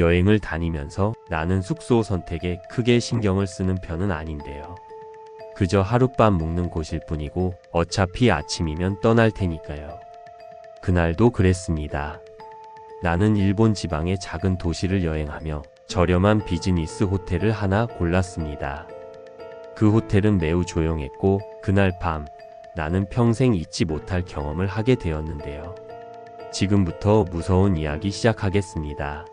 여행을 다니면서 나는 숙소 선택에 크게 신경을 쓰는 편은 아닌데요. 그저 하룻밤 묵는 곳일 뿐이고 어차피 아침이면 떠날 테니까요. 그날도 그랬습니다. 나는 일본 지방의 작은 도시를 여행하며 저렴한 비즈니스 호텔을 하나 골랐습니다. 그 호텔은 매우 조용했고 그날 밤 나는 평생 잊지 못할 경험을 하게 되었는데요. 지금부터 무서운 이야기 시작하겠습니다.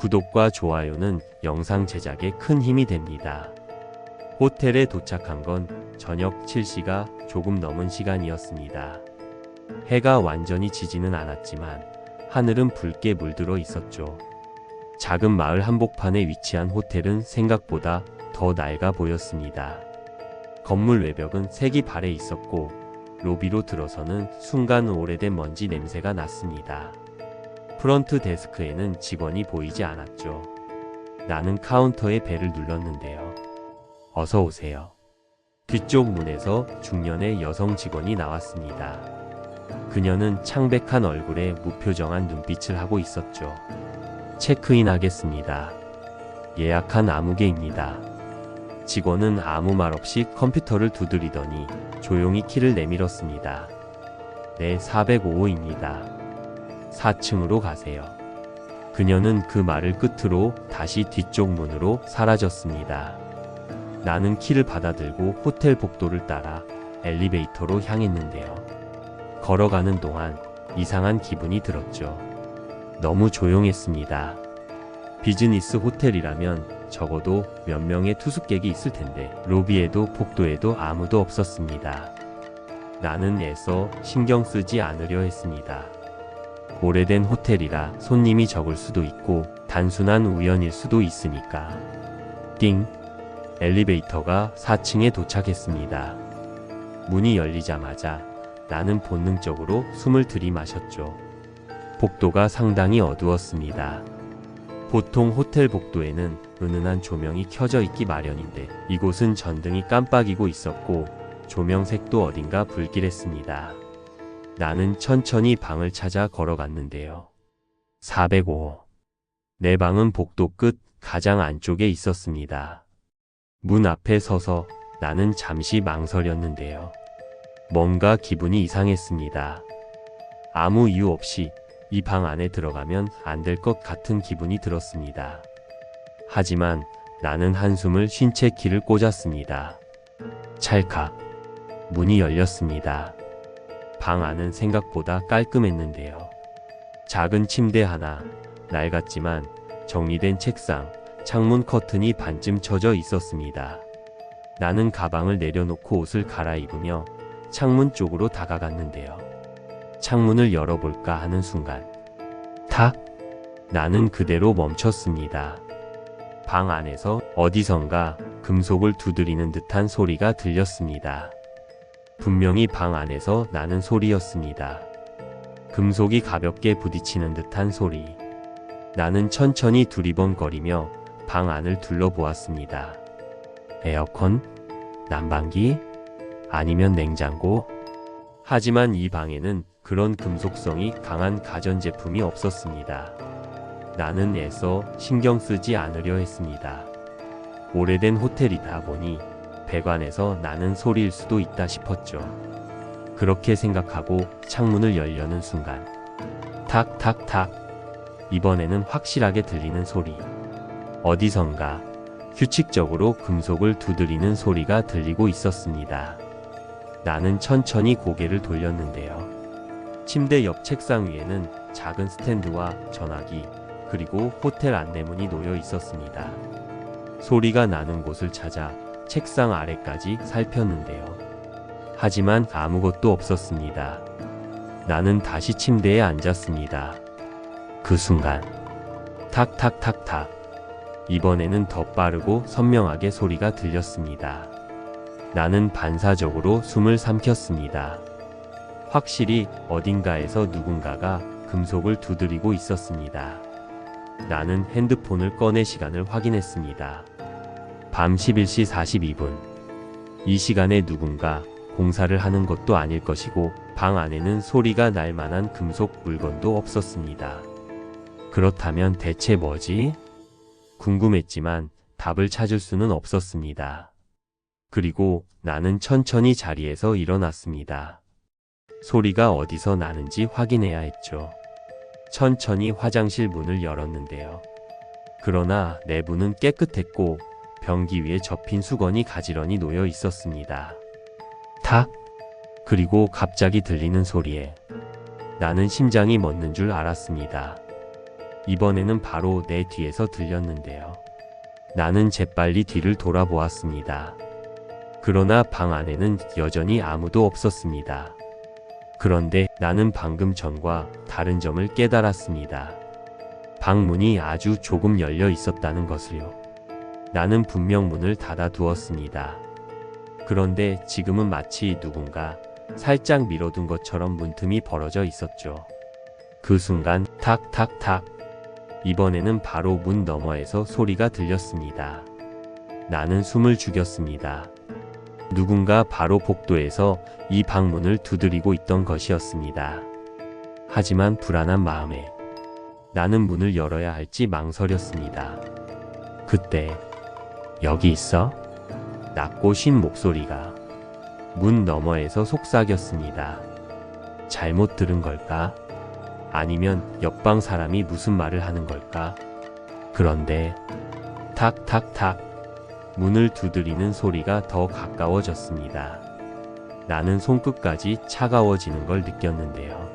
구독과 좋아요는 영상 제작에 큰 힘이 됩니다. 호텔에 도착한 건 저녁 7시가 조금 넘은 시간이었습니다. 해가 완전히 지지는 않았지만 하늘은 붉게 물들어 있었죠. 작은 마을 한복판에 위치한 호텔은 생각보다 더 낡아 보였습니다. 건물 외벽은 색이 발해 있었고 로비로 들어서는 순간 오래된 먼지 냄새가 났습니다. 프런트 데스크에는 직원이 보이지 않았죠. 나는 카운터에 벨을 눌렀는데요. 어서 오세요. 뒤쪽 문에서 중년의 여성 직원이 나왔습니다. 그녀는 창백한 얼굴에 무표정한 눈빛을 하고 있었죠. 체크인 하겠습니다. 예약한 아무개입니다. 직원은 아무 말 없이 컴퓨터를 두드리더니 조용히 키를 내밀었습니다. 네, 405호입니다. 4층으로 가세요. 그녀는 그 말을 끝으로 다시 뒤쪽 문으로 사라졌습니다. 나는 키를 받아들고 호텔 복도를 따라 엘리베이터로 향했는데요. 걸어가는 동안 이상한 기분이 들었죠. 너무 조용했습니다. 비즈니스 호텔이라면 적어도 몇 명의 투숙객이 있을 텐데 로비에도 복도에도 아무도 없었습니다. 나는 애써 신경 쓰지 않으려 했습니다. 오래된 호텔이라 손님이 적을 수도 있고 단순한 우연일 수도 있으니까. 띵! 엘리베이터가 4층에 도착했습니다. 문이 열리자마자 나는 본능적으로 숨을 들이마셨죠. 복도가 상당히 어두웠습니다. 보통 호텔 복도에는 은은한 조명이 켜져 있기 마련인데 이곳은 전등이 깜빡이고 있었고 조명색도 어딘가 불길했습니다. 나는 천천히 방을 찾아 걸어갔는데요. 405호. 내 방은 복도 끝 가장 안쪽에 있었습니다. 문 앞에 서서 나는 잠시 망설였는데요. 뭔가 기분이 이상했습니다. 아무 이유 없이 이 방 안에 들어가면 안 될 것 같은 기분이 들었습니다. 하지만 나는 한숨을 쉰 채 키를 꽂았습니다. 찰칵. 문이 열렸습니다. 방 안은 생각보다 깔끔했는데요. 작은 침대 하나, 낡았지만 정리된 책상, 창문 커튼이 반쯤 젖어 있었습니다. 나는 가방을 내려놓고 옷을 갈아입으며 창문 쪽으로 다가갔는데요. 창문을 열어볼까 하는 순간, 탁! 나는 그대로 멈췄습니다. 방 안에서 어디선가 금속을 두드리는 듯한 소리가 들렸습니다. 분명히 방 안에서 나는 소리였습니다. 금속이 가볍게 부딪히는 듯한 소리. 나는 천천히 두리번거리며 방 안을 둘러보았습니다. 에어컨? 난방기? 아니면 냉장고? 하지만 이 방에는 그런 금속성이 강한 가전제품이 없었습니다. 나는 애써 신경 쓰지 않으려 했습니다. 오래된 호텔이다 보니 배관에서 나는 소리일 수도 있다 싶었죠. 그렇게 생각하고 창문을 열려는 순간, 탁탁탁. 이번에는 확실하게 들리는 소리. 어디선가 규칙적으로 금속을 두드리는 소리가 들리고 있었습니다. 나는 천천히 고개를 돌렸는데요. 침대 옆 책상 위에는 작은 스탠드와 전화기, 그리고 호텔 안내문이 놓여 있었습니다. 소리가 나는 곳을 찾아 책상 아래까지 살폈는데요. 하지만 아무것도 없었습니다. 나는 다시 침대에 앉았습니다. 그 순간, 탁탁탁탁. 이번에는 더 빠르고 선명하게 소리가 들렸습니다. 나는 반사적으로 숨을 삼켰습니다. 확실히 어딘가에서 누군가가 금속을 두드리고 있었습니다. 나는 핸드폰을 꺼내 시간을 확인했습니다. 밤 11시 42분. 이 시간에 누군가 공사를 하는 것도 아닐 것이고 방 안에는 소리가 날 만한 금속 물건도 없었습니다. 그렇다면 대체 뭐지? 궁금했지만 답을 찾을 수는 없었습니다. 그리고 나는 천천히 자리에서 일어났습니다. 소리가 어디서 나는지 확인해야 했죠. 천천히 화장실 문을 열었는데요. 그러나 내부는 깨끗했고 변기 위에 접힌 수건이 가지런히 놓여 있었습니다. 탁! 그리고 갑자기 들리는 소리에 나는 심장이 멎는 줄 알았습니다. 이번에는 바로 내 뒤에서 들렸는데요. 나는 재빨리 뒤를 돌아보았습니다. 그러나 방 안에는 여전히 아무도 없었습니다. 그런데 나는 방금 전과 다른 점을 깨달았습니다. 방문이 아주 조금 열려 있었다는 것을요. 나는 분명 문을 닫아 두었습니다. 그런데 지금은 마치 누군가 살짝 밀어둔 것처럼 문틈이 벌어져 있었죠. 그 순간 탁탁탁 이번에는 바로 문 너머에서 소리가 들렸습니다. 나는 숨을 죽였습니다. 누군가 바로 복도에서 이 방문을 두드리고 있던 것이었습니다. 하지만 불안한 마음에 나는 문을 열어야 할지 망설였습니다. 그때 여기 있어? 낮고 쉰 목소리가 문 너머에서 속삭였습니다. 잘못 들은 걸까? 아니면 옆방 사람이 무슨 말을 하는 걸까? 그런데 탁탁탁 문을 두드리는 소리가 더 가까워졌습니다. 나는 손끝까지 차가워지는 걸 느꼈는데요.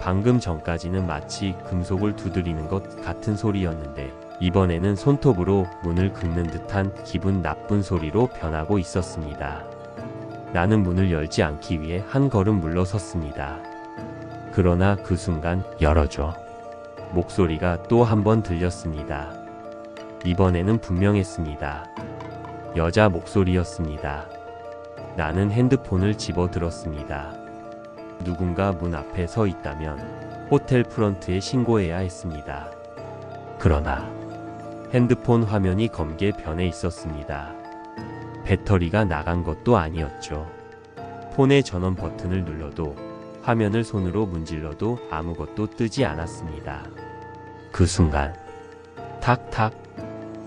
방금 전까지는 마치 금속을 두드리는 것 같은 소리였는데 이번에는 손톱으로 문을 긁는 듯한 기분 나쁜 소리로 변하고 있었습니다. 나는 문을 열지 않기 위해 한 걸음 물러섰습니다. 그러나 그 순간 열어줘. 목소리가 또 한 번 들렸습니다. 이번에는 분명했습니다. 여자 목소리였습니다. 나는 핸드폰을 집어 들었습니다. 누군가 문 앞에 서 있다면 호텔 프런트에 신고해야 했습니다. 그러나 핸드폰 화면이 검게 변해 있었습니다. 배터리가 나간 것도 아니었죠. 폰의 전원 버튼을 눌러도 화면을 손으로 문질러도 아무것도 뜨지 않았습니다. 그 순간 탁탁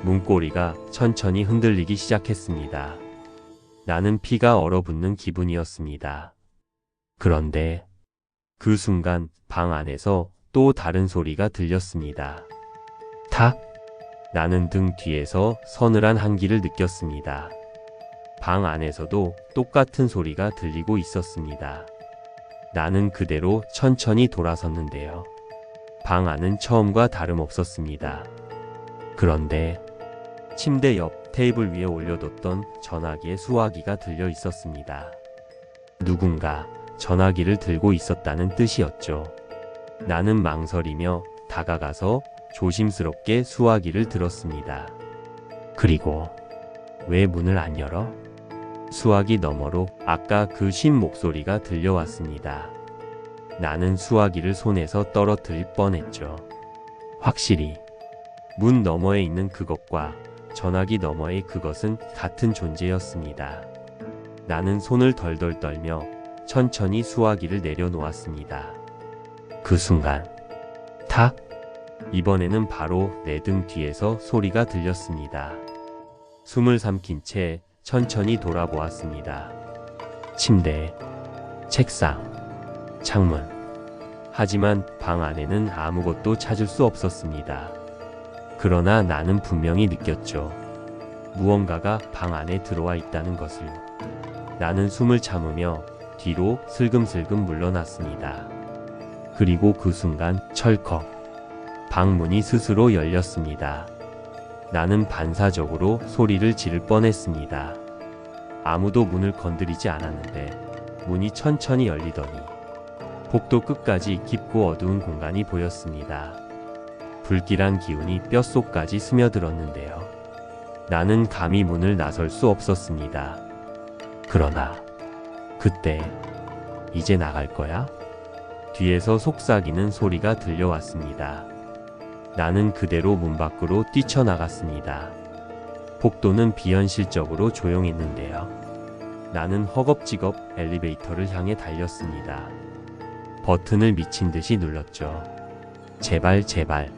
문고리가 천천히 흔들리기 시작했습니다. 나는 피가 얼어붙는 기분이었습니다. 그런데 그 순간 방 안에서 또 다른 소리가 들렸습니다. 탁! 나는 등 뒤에서 서늘한 한기를 느꼈습니다. 방 안에서도 똑같은 소리가 들리고 있었습니다. 나는 그대로 천천히 돌아섰는데요. 방 안은 처음과 다름없었습니다. 그런데 침대 옆 테이블 위에 올려뒀던 전화기에 수화기가 들려 있었습니다. 누군가 전화기를 들고 있었다는 뜻이었죠. 나는 망설이며 다가가서 조심스럽게 수화기를 들었습니다. 그리고 왜 문을 안 열어? 수화기 너머로 아까 그 쉰 목소리가 들려왔습니다. 나는 수화기를 손에서 떨어뜨릴 뻔했죠. 확실히 문 너머에 있는 그것과 전화기 너머의 그것은 같은 존재였습니다. 나는 손을 덜덜 떨며 천천히 수화기를 내려놓았습니다. 그 순간 탁 이번에는 바로 내 등 뒤에서 소리가 들렸습니다. 숨을 삼킨 채 천천히 돌아보았습니다. 침대, 책상, 창문. 하지만 방 안에는 아무것도 찾을 수 없었습니다. 그러나 나는 분명히 느꼈죠. 무언가가 방 안에 들어와 있다는 것을. 나는 숨을 참으며 뒤로 슬금슬금 물러났습니다. 그리고 그 순간 철컥. 방문이 스스로 열렸습니다. 나는 반사적으로 소리를 지를 뻔했습니다. 아무도 문을 건드리지 않았는데 문이 천천히 열리더니 복도 끝까지 깊고 어두운 공간이 보였습니다. 불길한 기운이 뼛속까지 스며들었는데요. 나는 감히 문을 나설 수 없었습니다. 그러나 그때 이제 나갈 거야? 뒤에서 속삭이는 소리가 들려왔습니다. 나는 그대로 문 밖으로 뛰쳐나갔습니다. 복도는 비현실적으로 조용했는데요. 나는 허겁지겁 엘리베이터를 향해 달렸습니다. 버튼을 미친 듯이 눌렀죠. 제발, 제발.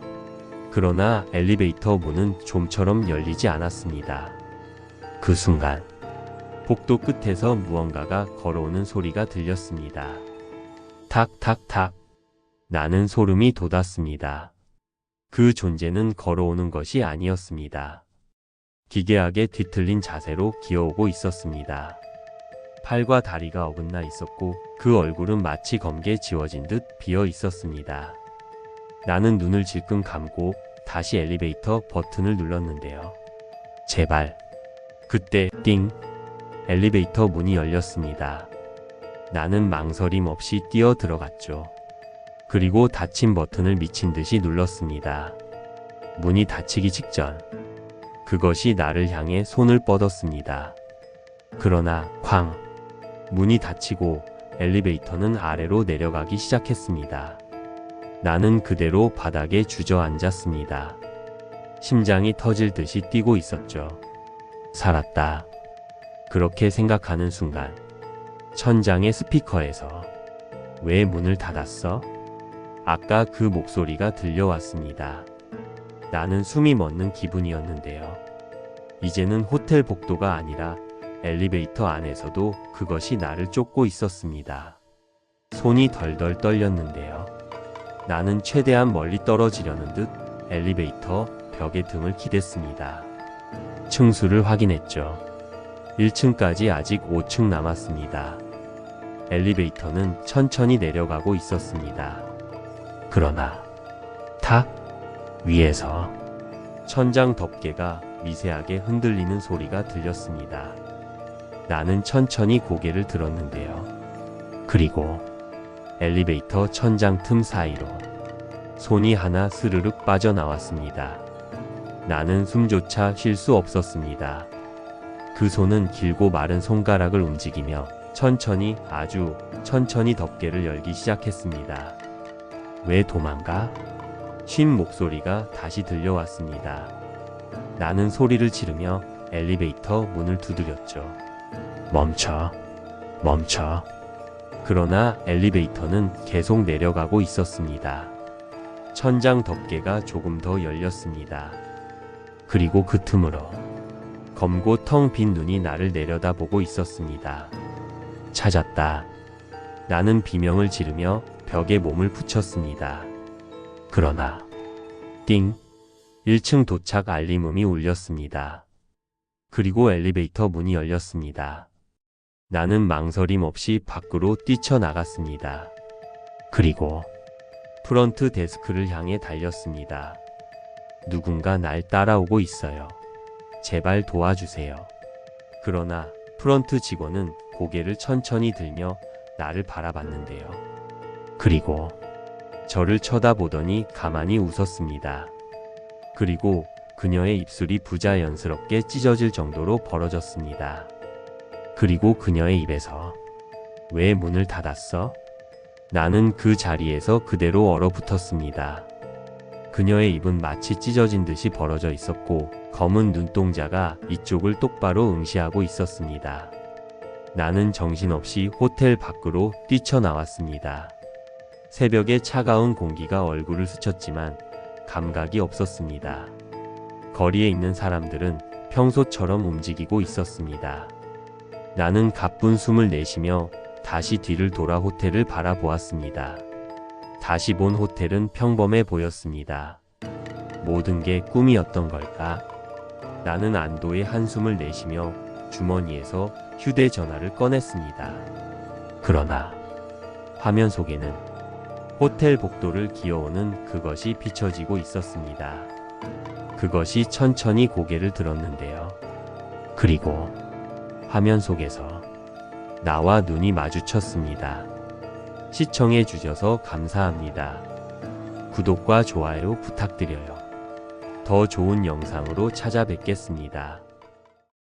그러나 엘리베이터 문은 좀처럼 열리지 않았습니다. 그 순간 복도 끝에서 무언가가 걸어오는 소리가 들렸습니다. 탁 탁 탁. 나는 소름이 돋았습니다. 그 존재는 걸어오는 것이 아니었습니다. 기괴하게 뒤틀린 자세로 기어오고 있었습니다. 팔과 다리가 어긋나 있었고 그 얼굴은 마치 검게 지워진 듯 비어 있었습니다. 나는 눈을 질끈 감고 다시 엘리베이터 버튼을 눌렀는데요. 제발. 그때 띵. 엘리베이터 문이 열렸습니다. 나는 망설임 없이 뛰어 들어갔죠. 그리고 닫힌 버튼을 미친 듯이 눌렀습니다. 문이 닫히기 직전. 그것이 나를 향해 손을 뻗었습니다. 그러나 쾅. 문이 닫히고 엘리베이터는 아래로 내려가기 시작했습니다. 나는 그대로 바닥에 주저앉았습니다. 심장이 터질 듯이 뛰고 있었죠. 살았다. 그렇게 생각하는 순간, 천장의 스피커에서 왜 문을 닫았어? 아까 그 목소리가 들려왔습니다. 나는 숨이 멎는 기분이었는데요. 이제는 호텔 복도가 아니라 엘리베이터 안에서도 그것이 나를 쫓고 있었습니다. 손이 덜덜 떨렸는데요. 나는 최대한 멀리 떨어지려는 듯 엘리베이터 벽에 등을 기댔습니다. 층수를 확인했죠. 1층까지 아직 5층 남았습니다. 엘리베이터는 천천히 내려가고 있었습니다. 그러나 탁 위에서 천장 덮개가 미세하게 흔들리는 소리가 들렸습니다. 나는 천천히 고개를 들었는데요. 그리고 엘리베이터 천장 틈 사이로 손이 하나 스르륵 빠져나왔습니다. 나는 숨조차 쉴 수 없었습니다. 그 손은 길고 마른 손가락을 움직이며 천천히 아주 천천히 덮개를 열기 시작했습니다. 왜 도망가? 쉰 목소리가 다시 들려왔습니다. 나는 소리를 지르며 엘리베이터 문을 두드렸죠. 멈춰. 멈춰. 그러나 엘리베이터는 계속 내려가고 있었습니다. 천장 덮개가 조금 더 열렸습니다. 그리고 그 틈으로 검고 텅 빈 눈이 나를 내려다보고 있었습니다. 찾았다. 나는 비명을 지르며 벽에 몸을 붙였습니다. 그러나 띵 1층 도착 알림음이 울렸습니다. 그리고 엘리베이터 문이 열렸습니다. 나는 망설임 없이 밖으로 뛰쳐나갔습니다. 그리고 프런트 데스크를 향해 달렸습니다. 누군가 날 따라오고 있어요. 제발 도와주세요. 그러나 프런트 직원은 고개를 천천히 들며 나를 바라봤는데요. 그리고 저를 쳐다보더니 가만히 웃었습니다. 그리고 그녀의 입술이 부자연스럽게 찢어질 정도로 벌어졌습니다. 그리고 그녀의 입에서 왜 문을 닫았어? 나는 그 자리에서 그대로 얼어붙었습니다. 그녀의 입은 마치 찢어진 듯이 벌어져 있었고 검은 눈동자가 이쪽을 똑바로 응시하고 있었습니다. 나는 정신없이 호텔 밖으로 뛰쳐나왔습니다. 새벽의 차가운 공기가 얼굴을 스쳤지만 감각이 없었습니다. 거리에 있는 사람들은 평소처럼 움직이고 있었습니다. 나는 가쁜 숨을 내쉬며 다시 뒤를 돌아 호텔을 바라보았습니다. 다시 본 호텔은 평범해 보였습니다. 모든 게 꿈이었던 걸까? 나는 안도의 한숨을 내쉬며 주머니에서 휴대전화를 꺼냈습니다. 그러나 화면 속에는 호텔 복도를 기어오는 그것이 비춰지고 있었습니다. 그것이 천천히 고개를 들었는데요. 그리고 화면 속에서 나와 눈이 마주쳤습니다. 시청해 주셔서 감사합니다. 구독과 좋아요 부탁드려요. 더 좋은 영상으로 찾아뵙겠습니다.